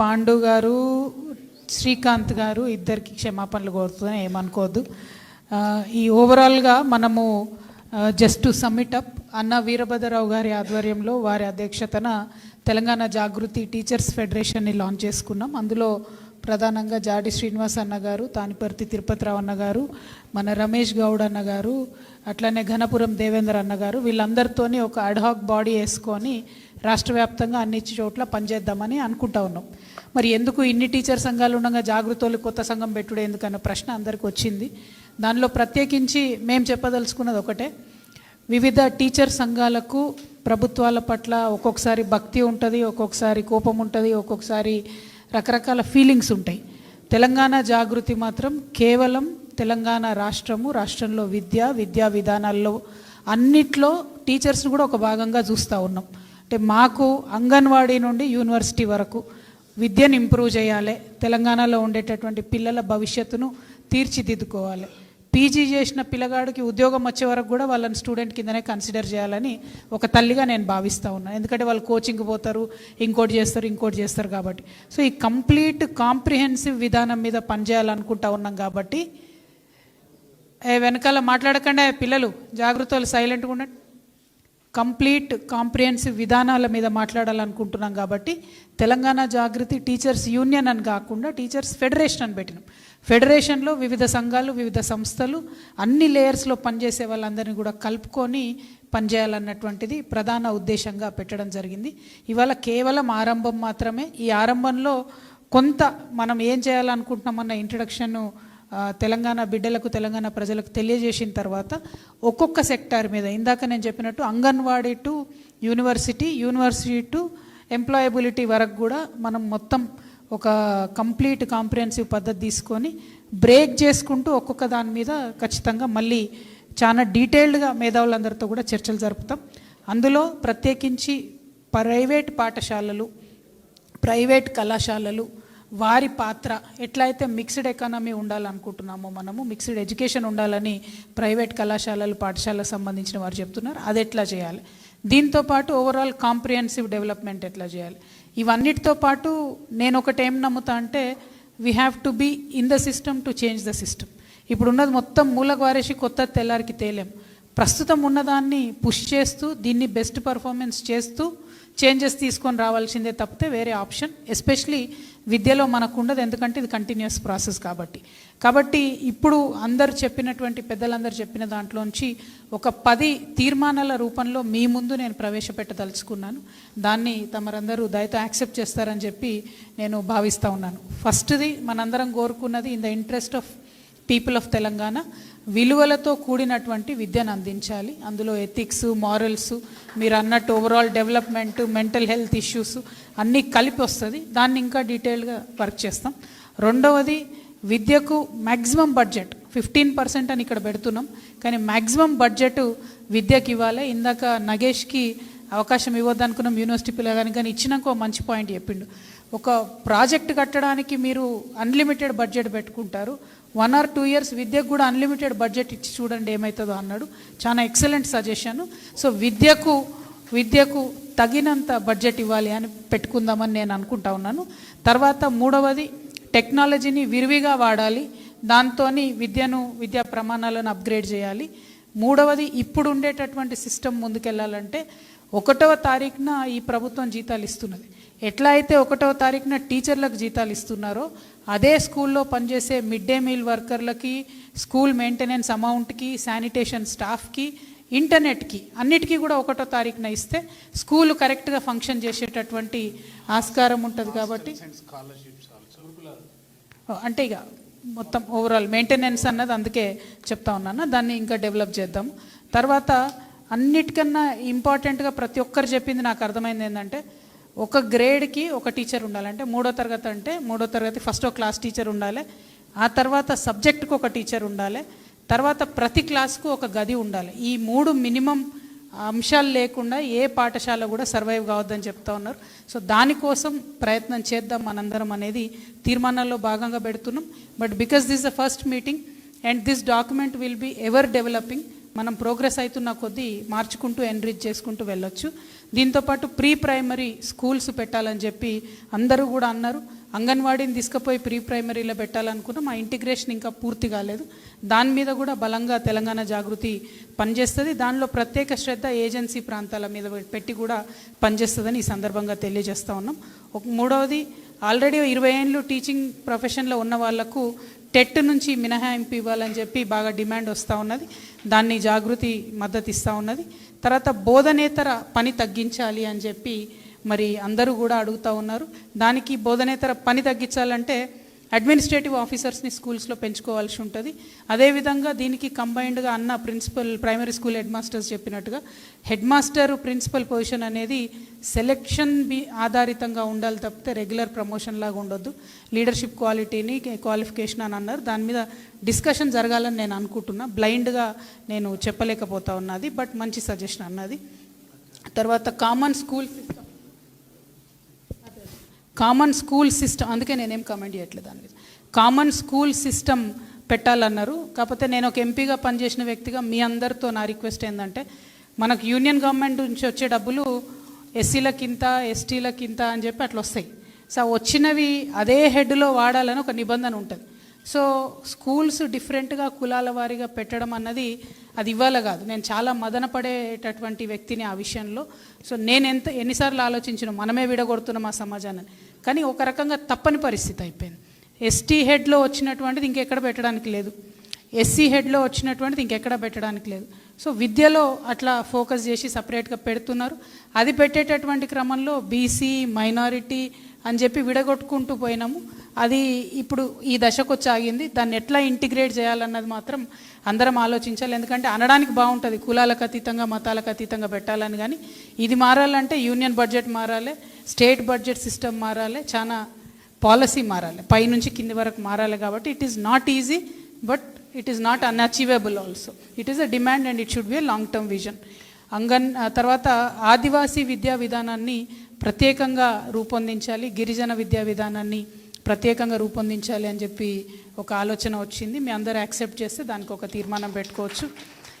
పాండు గారు శ్రీకాంత్ గారు ఇద్దరికి క్షమాపణలు కోరుతున్నాను ఏమనుకోవద్దు. ఈ ఓవరాల్గా మనము జస్ట్ టు అప్ అన్న వీరభద్రరావు గారి ఆధ్వర్యంలో వారి అధ్యక్షతన తెలంగాణ జాగృతి టీచర్స్ ఫెడరేషన్ని లాంచ్ చేసుకున్నాం. అందులో ప్రధానంగా జాడి శ్రీనివాస్ అన్న గారు తానిపర్తి తిరుపతిరావు అన్న గారు మన రమేష్ గౌడ్ అన్న గారు అట్లనే ఘనపురం దేవేందర్ అన్న గారు వీళ్ళందరితోని ఒక అడ్హాక్ బాడీ వేసుకొని రాష్ట్ర వ్యాప్తంగా అన్ని చోట్ల పనిచేద్దామని అనుకుంటా ఉన్నాం. మరి ఎందుకు ఇన్ని టీచర్ సంఘాలు ఉండగా జాగృతోళ్ళు కొత్త సంఘం పెట్టుడు ఎందుకన్న ప్రశ్న అందరికి వచ్చింది. దానిలో ప్రత్యేకించి మేము చెప్పదలుచుకున్నది ఒకటే వివిధ టీచర్ సంఘాలకు ప్రభుత్వాల పట్ల ఒక్కొక్కసారి భక్తి ఉంటుంది ఒక్కొక్కసారి కోపం ఉంటుంది ఒక్కొక్కసారి రకరకాల ఫీలింగ్స్ ఉంటాయి. తెలంగాణ జాగృతి మాత్రం కేవలం తెలంగాణ రాష్ట్రము రాష్ట్రంలో విద్య విద్యా విధానాల్లో అన్నిట్లో టీచర్స్ని కూడా ఒక భాగంగా చూస్తూ ఉన్నాం. అంటే మాకు అంగన్వాడీ నుండి యూనివర్సిటీ వరకు విద్యను ఇంప్రూవ్ చేయాలి తెలంగాణలో ఉండేటటువంటి పిల్లల భవిష్యత్తును తీర్చిదిద్దుకోవాలి. పీజీ చేసిన పిల్లగాడికి ఉద్యోగం వచ్చే వరకు కూడా వాళ్ళని స్టూడెంట్ కిందనే కన్సిడర్ చేయాలని ఒక తల్లిగా నేను భావిస్తూ ఉన్నాను ఎందుకంటే వాళ్ళు కోచింగ్ పోతారు ఇంకోటి చేస్తారు ఇంకోటి చేస్తారు కాబట్టి. సో ఈ కంప్లీట్ కాంప్రిహెన్సివ్ విధానం మీద పనిచేయాలనుకుంటా ఉన్నాం కాబట్టి వెనకాల మాట్లాడకుండా పిల్లలు. జాగ్రత్తలు సైలెంట్గా ఉండండి. కంప్లీట్ కాంప్రిహెన్సివ్ విధానాల మీద మాట్లాడాలనుకుంటున్నాం కాబట్టి తెలంగాణ జాగృతి టీచర్స్ యూనియన్ అని కాకుండా టీచర్స్ ఫెడరేషన్ అని పెట్టినాం. ఫెడరేషన్లో వివిధ సంఘాలు వివిధ సంస్థలు అన్ని లేయర్స్లో పనిచేసే వాళ్ళందరినీ కూడా కలుపుకొని పనిచేయాలన్నటువంటిది ప్రధాన ఉద్దేశంగా పెట్టడం జరిగింది. ఇవాళ కేవలం ఆరంభం మాత్రమే. ఈ ఆరంభంలో కొంత మనం ఏం చేయాలనుకుంటున్నామన్న ఇంట్రడక్షన్ను తెలంగాణ బిడ్డలకు తెలంగాణ ప్రజలకు తెలియజేసిన తర్వాత ఒక్కొక్క సెక్టార్ మీద ఇందాక నేను చెప్పినట్టు anganwadi to university university to employability వరకు కూడా మనం మొత్తం ఒక కంప్లీట్ కాంప్రిహెన్సివ్ పద్ధతి తీసుకొని బ్రేక్ చేసుకుంటూ ఒక్కొక్క దాని మీద ఖచ్చితంగా మళ్ళీ చాలా డీటెయిల్డ్గా మేధావులందరితో కూడా చర్చలు జరుపుతాం. అందులో ప్రత్యేకించి ప్రైవేట్ పాఠశాలలు ప్రైవేట్ కళాశాలలు వారి పాత్ర ఎట్లయితే మిక్స్డ్ ఎకానమీ ఉండాలనుకుంటున్నామో మనము మిక్స్డ్ ఎడ్యుకేషన్ ఉండాలని ప్రైవేట్ కళాశాలలు పాఠశాలకు సంబంధించిన వారు చెప్తున్నారు అది ఎట్లా చేయాలి? దీంతో పాటు ఓవరాల్ కాంప్రిహెన్సివ్ డెవలప్మెంట్ ఎట్లా చేయాలి? ఇవన్నిటితో పాటు నేను ఒకటి ఏం నమ్ముతా అంటే we have to be in the system to change the system ఇప్పుడు ఉన్నది మొత్తం మూలకు వారేసి కొత్త తెల్లారికి తేలేం. ప్రస్తుతం ఉన్నదాన్ని పుష్ చేస్తూ దీన్ని బెస్ట్ పర్ఫార్మెన్స్ చేస్తూ చేంజెస్ తీసుకొని రావాల్సిందే తప్పితే వేరే ఆప్షన్ ఎస్పెషలీ విద్యలో మనకు ఉండదు ఎందుకంటే ఇది కంటిన్యూస్ ప్రాసెస్ కాబట్టి. కాబట్టి ఇప్పుడు అందరు చెప్పినటువంటి పెద్దలందరూ చెప్పిన దాంట్లోంచి ఒక పది తీర్మానాల రూపంలో మీ ముందు నేను ప్రవేశపెట్టదలుచుకున్నాను. దాన్ని తమరందరూ దయతో యాక్సెప్ట్ చేస్తారని చెప్పి నేను భావిస్తూ ఉన్నాను. ఫస్ట్ది మనందరం కోరుకున్నది in the interest of people of Telangana విలువలతో కూడినటువంటి విద్యను అందించాలి. అందులో ఎథిక్స్ మారల్స్ మీరు అన్నట్టు overall development mental health issues అన్నీ కలిపి వస్తుంది. దాన్ని ఇంకా డీటెయిల్గా వర్క్ చేస్తాం. రెండవది విద్యకు మ్యాక్సిమం బడ్జెట్ ఫిఫ్టీన్ పర్సెంట్ అని ఇక్కడ పెడుతున్నాం. కానీ మ్యాక్సిమం బడ్జెట్ విద్యకి ఇవ్వాలి. ఇందాక నగేష్కి అవకాశం ఇవ్వద్దు అనుకున్నాం యూనివర్సిటీ పిల్లగానికి కానీ ఇచ్చినాక ఒక మంచి పాయింట్ చెప్పిండు. ఒక ప్రాజెక్ట్ కట్టడానికి మీరు అన్లిమిటెడ్ బడ్జెట్ పెట్టుకుంటారు. వన్ ఆర్ టూ ఇయర్స్ విద్యకు కూడా అన్లిమిటెడ్ బడ్జెట్ ఇచ్చి చూడండి ఏమవుతుందో అన్నాడు. చాలా ఎక్సలెంట్ సజెషన్. సో విద్యకు విద్యకు తగినంత బడ్జెట్ ఇవ్వాలి అని పెట్టుకుందామని నేను అనుకుంటా ఉన్నాను. తర్వాత మూడవది టెక్నాలజీని విరివిగా వాడాలి. దాంతో విద్యను విద్యా ప్రమాణాలను అప్గ్రేడ్ చేయాలి. మూడవది ఇప్పుడు ఉండేటటువంటి సిస్టమ్ ముందుకెళ్ళాలంటే ఒకటవ తారీఖున ఈ ప్రభుత్వం జీతాలు ఇస్తున్నది. ఎట్లా అయితే ఒకటవ తారీఖున టీచర్లకు జీతాలు ఇస్తున్నారో అదే స్కూల్లో పనిచేసే మిడ్ డే మీల్ వర్కర్లకి స్కూల్ మెయింటెనెన్స్ అమౌంట్కి శానిటేషన్ స్టాఫ్కి ఇంటర్నెట్కి అన్నిటికీ కూడా ఒకటో తారీఖున ఇస్తే స్కూల్ కరెక్ట్గా ఫంక్షన్ చేసేటటువంటి ఆస్కారం ఉంటుంది కాబట్టి. అంటే ఇక మొత్తం ఓవరాల్ మెయింటెనెన్స్ అన్నది అందుకే చెప్తా ఉన్నాను. దాన్ని ఇంకా డెవలప్ చేద్దాం తర్వాత అన్నిటికన్నా ఇంపార్టెంట్గా ప్రతి ఒక్కరు చెప్పింది నాకు అర్థమైంది ఏంటంటే ఒక గ్రేడ్కి ఒక టీచర్ ఉండాలి. అంటే మూడో తరగతి అంటే మూడో తరగతి ఫస్ట్ ఒక క్లాస్ టీచర్ ఉండాలి. ఆ తర్వాత సబ్జెక్టుకు ఒక టీచర్ ఉండాలి. తర్వాత ప్రతి క్లాస్కు ఒక గది ఉండాలి. ఈ మూడు మినిమం అంశాలు లేకుండా ఏ పాఠశాల కూడా సర్వైవ్ కావద్దని చెప్తా ఉన్నారు. సో దానికోసం ప్రయత్నం చేద్దాం మనందరం అనేది తీర్మానాల్లో భాగంగా పెడుతున్నాం. But because this the first meeting and this document will be ever developing మనం ప్రోగ్రెస్ అవుతున్న కొద్దీ మార్చుకుంటూ ఎన్రిచ్ చేసుకుంటూ వెళ్ళొచ్చు. దీంతోపాటు ప్రీ ప్రైమరీ స్కూల్స్ పెట్టాలని చెప్పి అందరూ కూడా అన్నారు. అంగన్వాడీని తీసుకుపోయి ప్రీ ప్రైమరీలో పెట్టాలనుకున్నాం ఆ ఇంటిగ్రేషన్ ఇంకా పూర్తి కాలేదు. దాని మీద కూడా బలంగా తెలంగాణ జాగృతి పనిచేస్తుంది. దానిలో ప్రత్యేక శ్రద్ధ ఏజెన్సీ ప్రాంతాల మీద పెట్టి కూడా పనిచేస్తుందని ఈ సందర్భంగా తెలియజేస్తూ ఉన్నాం. ఒక మూడవది ఆల్రెడీ ఇరవై ఏళ్ళు టీచింగ్ ప్రొఫెషన్లో ఉన్న వాళ్ళకు టెట్ నుంచి మినహాయింపు ఇవ్వాలని చెప్పి బాగా డిమాండ్ వస్తూ ఉన్నది. దాన్ని జాగృతి మద్దతు ఇస్తూ ఉన్నది. తర్వాత బోధనేతర పని తగ్గించాలి అని చెప్పి మరి అందరూ కూడా అడుగుతూ ఉన్నారు. దానికి బోధనేతర పని తగ్గించాలంటే అడ్మినిస్ట్రేటివ్ ఆఫీసర్స్ని స్కూల్స్లో పెంచుకోవాల్సి ఉంటుంది. అదేవిధంగా దీనికి కంబైన్డ్గా అన్న principal primary school head masters చెప్పినట్టుగా హెడ్ మాస్టర్ ప్రిన్సిపల్ పొజిషన్ అనేది సెలెక్షన్ బి ఆధారితంగా ఉండాలి తప్పితే రెగ్యులర్ ప్రమోషన్ లాగా ఉండొద్దు. లీడర్షిప్ క్వాలిటీని క్వాలిఫికేషన్ అని అన్నారు. దాని మీద డిస్కషన్ జరగాలని నేను అనుకుంటున్నా. బ్లైండ్గా నేను చెప్పలేకపోతా ఉన్నది బట్ మంచి సజెషన్ అన్నది. తర్వాత common school system common school system అందుకే నేనేం కమెంట్ చేయట్లేదు దాని మీద. కామన్ స్కూల్ సిస్టమ్ పెట్టాలన్నారు. కాకపోతే నేను ఒక ఎంపీగా పనిచేసిన వ్యక్తిగా మీ అందరితో నా రిక్వెస్ట్ ఏంటంటే మనకు యూనియన్ గవర్నమెంట్ నుంచి వచ్చే డబ్బులు ఎస్సీలకింత ఎస్టీలకింత అని చెప్పి అట్లా వస్తాయి. సో వచ్చినవి అదే హెడ్లో వాడాలని ఒక నిబంధన ఉంటుంది. సో స్కూల్స్ డిఫరెంట్గా కులాల వారీగా పెట్టడం అన్నది అది ఇవ్వాలి కాదు. నేను చాలా మదన పడేటటువంటి వ్యక్తిని ఆ విషయంలో. సో నేను ఎంత ఎన్నిసార్లు ఆలోచించిన మనమే విడగొడుతున్నాం ఆ సమాజాన్ని. కానీ ఒక రకంగా తప్పని పరిస్థితి అయిపోయింది. ఎస్టీ హెడ్లో వచ్చినటువంటిది ఇంకెక్కడ పెట్టడానికి లేదు. ఎస్సీ హెడ్లో వచ్చినటువంటిది ఇంకెక్కడ పెట్టడానికి లేదు. సో విద్యలో అట్లా ఫోకస్ చేసి సపరేట్గా పెడుతున్నారు. అది పెట్టేటటువంటి క్రమంలో బీసీ మైనారిటీ అని చెప్పి విడగొట్టుకుంటూ పోయినాము. అది ఇప్పుడు ఈ దశకు వచ్చి ఆగింది దాన్ని ఎట్లా ఇంటిగ్రేట్ చేయాలన్నది మాత్రం అందరం ఆలోచించాలి. ఎందుకంటే అనడానికి బాగుంటుంది. కులాలకు అతీతంగా మతాలకు అతీతంగా పెట్టాలని కానీ ఇది మారాలంటే యూనియన్ బడ్జెట్ మారాలి స్టేట్ బడ్జెట్ సిస్టమ్ మారాలి చాలా పాలసీ మారాలి. పైనుంచి కింది వరకు మారాలి కాబట్టి it is not easy but it is not unachievable also. It is a demand and it should be long term vision. అంగన్ తర్వాత ఆదివాసీ విద్యా విధానాన్ని ప్రత్యేకంగా రూపొందించాలి. గిరిజన విద్యా విధానాన్ని ప్రత్యేకంగా రూపొందించాలి అని చెప్పి ఒక ఆలోచన వచ్చింది. మీ అందరూ యాక్సెప్ట్ చేస్తే దానికి ఒక తీర్మానం పెట్టుకోవచ్చు.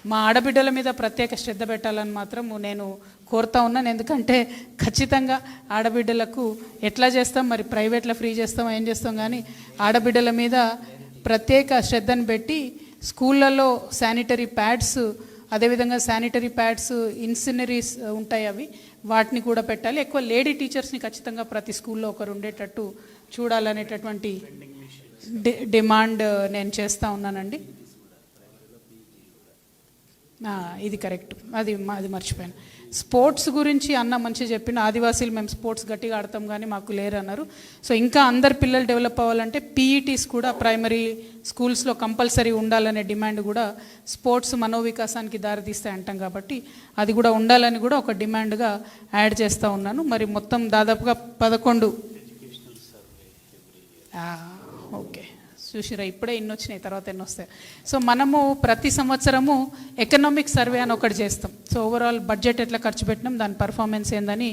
మా ఆడబిడ్డల మీద ప్రత్యేక శ్రద్ధ పెట్టాలని మాత్రం నేను కోరుతా ఉన్నాను ఎందుకంటే ఖచ్చితంగా ఆడబిడ్డలకు ఎట్లా చేస్తాం? మరి ప్రైవేట్లో ఫ్రీ చేస్తాం ఏం చేస్తాం? కానీ ఆడబిడ్డల మీద ప్రత్యేక శ్రద్ధను పెట్టి స్కూళ్ళల్లో శానిటరీ ప్యాడ్స్ అదేవిధంగా శానిటరీ ప్యాడ్స్ ఇన్సినరీస్ ఉంటాయి అవి. వాటిని కూడా పెట్టాలి. ఎక్కువ లేడీ టీచర్స్ని ఖచ్చితంగా ప్రతి స్కూల్లో ఒకరు ఉండేటట్టు చూడాలనేటటువంటి డి డిమాండ్ నేను చేస్తూ ఉన్నానండి. ఇది కరెక్ట్. అది అది మర్చిపోయాను. స్పోర్ట్స్ గురించి అన్న మంచి చెప్పిన ఆదివాసీలు మేము స్పోర్ట్స్ గట్టిగా ఆడతాం కానీ మాకు లేరు అన్నారు సో ఇంకా అందరు పిల్లలు డెవలప్ అవ్వాలంటే పీఈటీస్ కూడా ప్రైమరీ స్కూల్స్లో కంపల్సరీ ఉండాలనే డిమాండ్ కూడా స్పోర్ట్స్ మనోవికాసానికి దారితీస్తాయి అంటాం కాబట్టి అది కూడా ఉండాలని కూడా ఒక డిమాండ్గా యాడ్ చేస్తూ ఉన్నాను. మరి మొత్తం దాదాపుగా పదకొండు. ఓకే. చూసిరా ఇప్పుడే ఇన్ని వచ్చినాయి తర్వాత ఎన్ని వస్తాయి సో మనము ప్రతి సంవత్సరము ఎకనామిక్ సర్వే అని ఒకటి చేస్తాం. సో ఓవరాల్ బడ్జెట్ ఎట్లా ఖర్చు పెట్టినాం దాని పర్ఫార్మెన్స్ ఏందని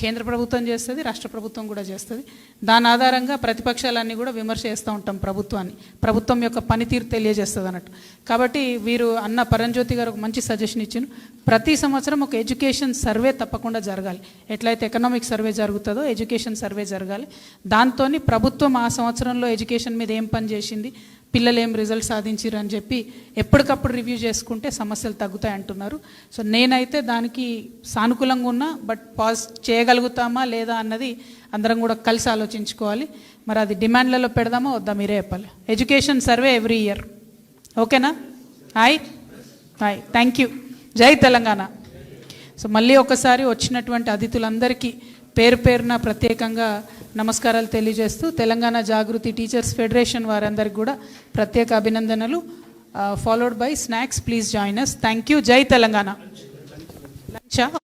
కేంద్ర ప్రభుత్వం చేస్తుంది రాష్ట్ర ప్రభుత్వం కూడా చేస్తుంది. దాని ఆధారంగా ప్రతిపక్షాలన్నీ కూడా విమర్శ చేస్తూ ఉంటాం ప్రభుత్వాన్ని. ప్రభుత్వం యొక్క పనితీరు తెలియజేస్తుంది అన్నట్టు. కాబట్టి వీరు అన్న పరంజ్యోతి గారు ఒక మంచి సజెషన్ ఇచ్చిన ప్రతి సంవత్సరం ఒక ఎడ్యుకేషన్ సర్వే తప్పకుండా జరగాలి. ఎట్లయితే ఎకనామిక్ సర్వే జరుగుతుందో ఎడ్యుకేషన్ సర్వే జరగాలి. దాంతో ప్రభుత్వం ఆ సంవత్సరంలో ఎడ్యుకేషన్ మీద ఏం పని చేసింది పిల్లలు ఏం రిజల్ట్ సాధించారు అని చెప్పి ఎప్పటికప్పుడు రివ్యూ చేసుకుంటే సమస్యలు తగ్గుతాయి అంటున్నారు. సో నేనైతే దానికి సానుకూలంగా ఉన్నా బట్ పాజ్ చేయగలుగుతామా లేదా అన్నది అందరం కూడా కలిసి ఆలోచించుకోవాలి. మరి అది డిమాండ్లలో పెడదామా వద్దా మీరే చెప్పాలి. ఎడ్యుకేషన్ సర్వే ఎవ్రీ ఇయర్ ఓకేనా? హాయ్ హాయ్ థ్యాంక్ యూ జై తెలంగాణ. సో మళ్ళీ ఒకసారి వచ్చినటువంటి అతిథులందరికీ పేరు పేరున ప్రత్యేకంగా నమస్కారాలు తెలియజేస్తూ తెలంగాణ జాగృతి టీచర్స్ ఫెడరేషన్ వారందరికీ కూడా ప్రత్యేక అభినందనలు. Followed by snacks please join us thank you జై తెలంగాణ. లంచా?